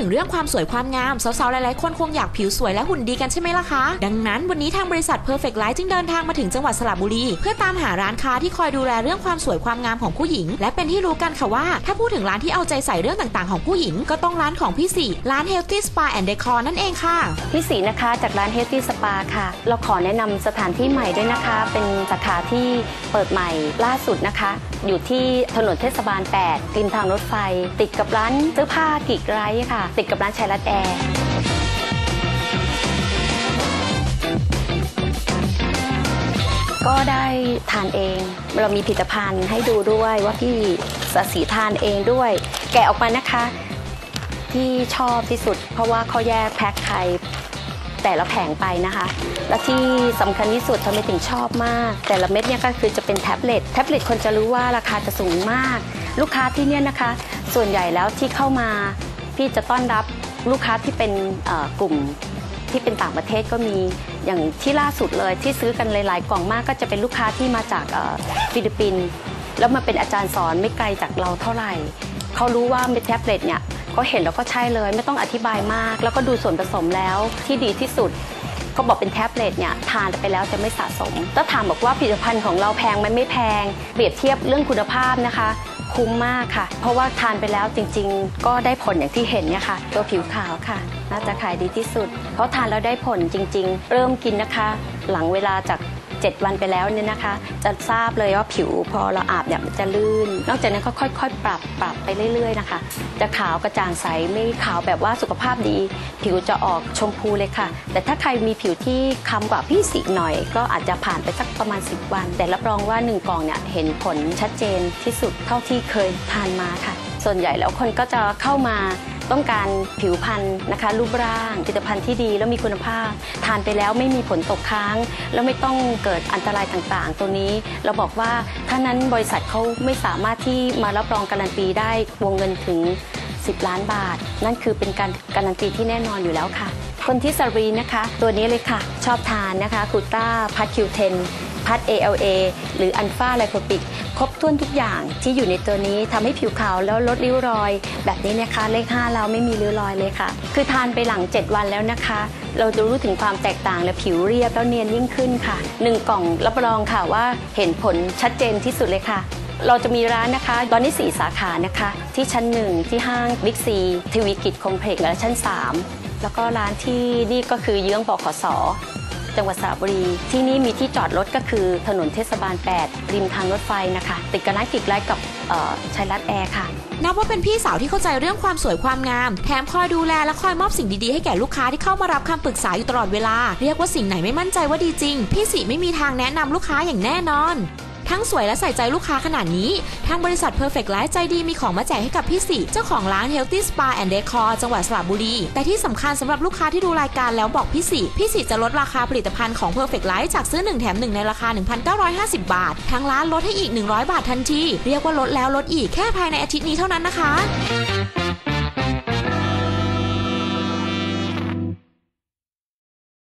ถึงเรื่องความสวยความงาม สาวๆ หลายๆ คนคงอยากผิวสวยและหุ่นดีกันใช่ไหมล่ะคะ ดังนั้นวันนี้ทางบริษัท Perfect Life จึงเดินทางมาถึงจังหวัดสระบุรี เพื่อตามหาร้านค้าที่คอยดูแลเรื่องความสวยความงามของผู้หญิง และเป็นที่รู้กันค่ะว่า ถ้าพูดถึงร้านที่เอาใจใส่เรื่องต่างๆ ของผู้หญิง ก็ต้องร้านของพี่สี่ร้าน Healthy Spa and Decor นั่นเองค่ะ พี่สีนะคะจากร้าน Healthy Spa ค่ะ เราขอแนะนำสถานที่ใหม่ด้วยนะคะ เป็นสาขาที่เปิดใหม่ล่าสุดนะคะ อยู่ที่ถนนเทศบาล 8ริมทางรถไฟ ติดกับร้านเสื้อผ้ากิกไรค่ะติดกับร้านชัยรัตแอร์ก็ได้ทานเอง เรามีผลิตภัณฑ์ให้ดูด้วยว่าพี่สสีทานเองด้วย แกะออกมานะคะที่ชอบที่สุด เพราะว่าเขาแยกแพ็คไทยแต่ละแผงไปนะคะ และที่สำคัญที่สุดทำไมถึงชอบมาก แต่ละเม็ดเนี่ยก็คือจะเป็นแท็บเล็ตแท็บเล็ตคนจะรู้ว่าราคาจะสูงมาก ลูกค้าที่เนี่ยนะคะ ส่วนใหญ่แล้วที่เข้ามา พี่จะต้อนรับลูกค้าที่เป็นกลุ่มที่เป็นต่างประเทศก็มีอย่างที่ล่าสุดเลยที่ซื้อกันหลายๆ กล่องมากก็จะเป็นลูกค้าที่มาจากฟิลิปปินส์แล้วมาเป็นอาจารย์สอนไม่ไกลจากเราเท่าไหร่เขารู้ว่าเม็ดแท็บเล็ตเนี่ยเขาเห็นแล้วก็ใช่เลย ไม่ต้องอธิบายมาก แล้วก็ดูส่วนผสมแล้วที่ดีที่สุดเขาบอกเป็นแท็บเล็ตเนี่ยทานไปแล้วจะไม่สะสมถ้าถามบอกว่าผลิตภัณฑ์ของเราแพงไหมไม่แพง เปรียบเทียบเรื่องคุณภาพนะคะ คุ้มมากค่ะ เพราะว่าทานไปแล้วจริง ๆ ก็ได้ผลอย่างที่เห็นเนี่ยค่ะ ตัวผิวขาวค่ะ น่าจะขายดีที่สุด เพราะทานแล้วได้ผลจริง ๆ เริ่มกินนะคะ หลังเวลาจาก 7 วันไปแล้วเนี่ยนะคะ จะทราบเลยว่าผิวพอเราอาบเนี่ยมันจะลื่น นอกจากนั้นก็ค่อยๆ ปรับปรับไปเรื่อยๆนะคะ จะขาวกระจ่างใสไม่ขาวแบบว่าสุขภาพดี ผิวจะออกชมพูเลยค่ะ แต่ถ้าใครมีผิวที่ค้ำกว่าพี่สีหน่อย ก็อาจจะผ่านไปสักประมาณ 10 วัน แต่รับรองว่า 1กล่องเนี่ยเห็นผลชัดเจนที่สุดเท่าที่เคยทานมาค่ะ ส่วนใหญ่แล้วคนก็จะเข้ามา ต้องการผิวพรรณนะคะ รูปร่างผลิตภัณฑ์ที่ดีแล้วมีคุณภาพ ทานไปแล้วไม่มีผลตกค้าง แล้วไม่ต้องเกิดอันตรายต่างๆ ตัวนี้ เราบอกว่าถ้านั้นบริษัทเขาไม่สามารถที่มารับรองการันตีได้วงเงินถึง 10 ล้านบาท นั่นคือเป็นการการันตีที่แน่นอนอยู่แล้วค่ะ คนที่สรีนะคะ ตัวนี้เลยค่ะ ชอบทานนะคะกูต้าพัดคิวเทนพัด ALA หรืออัลฟาไลโคปิก ครบถ้วนทุกอย่างที่อยู่ในตัวนี้ทำให้ผิวขาวแล้วลดริ้วรอย แบบนี้นะคะเลข5แล้วไม่มีริ้วรอยเลยค่ะ คือทานไปหลัง 7 วันแล้วนะคะ เราจะรู้ถึงความแตกต่างและผิวเรียบแล้วเนียนยิ่งขึ้นค่ะ 1 กล่องรับรองค่ะว่าเห็นผลชัดเจนที่สุดเลยค่ะเราจะมีร้านนะคะ ตอนนี้ 4 สาขานะคะ ที่ชั้น 1 ที่ห้างบิ๊กซีทวีกิจคอมเพล็กซ์และชั้น 3 แล้วก็ร้านที่นี่ก็คือเยื้องบขส จังหวัดสระบุรี ที่นี่มีที่จอดรถก็คือถนนเทศบาล 8 ริมทางรถไฟนะคะ ติดกับร้านกิกไลท์กับชัยรัตน์แอร์ค่ะนับว่าเป็นพี่สาวที่เข้าใจเรื่องความสวยความงาม แถมคอยดูแลและคอยมอบสิ่งดีๆ ให้แก่ลูกค้าที่เข้ามารับคำปรึกษาอยู่ตลอดเวลา เรียกว่าสิ่งไหนไม่มั่นใจว่าดีจริง พี่สีไม่มีทางแนะนำลูกค้าอย่างแน่นอน ทั้งสวยและใส่ใจลูกค้าขนาดนี้ ทางบริษัท Perfect Life ใจดีมีของมาแจกให้กับพี่สีเจ้าของร้าน Healthy Spa and Decor จังหวัดสระบุรี แต่ที่สำคัญสำหรับลูกค้าที่ดูรายการแล้วบอกพี่สีพี่สีจะลดราคาผลิตภัณฑ์ของ Perfect Life จากซื้อ 1 แถม 1 ในราคา 1,950 บาท ทางร้านลดให้อีก 100 บาททันที เรียกว่าลดแล้วลดอีกแค่ภายในอาทิตย์นี้เท่านั้นนะคะ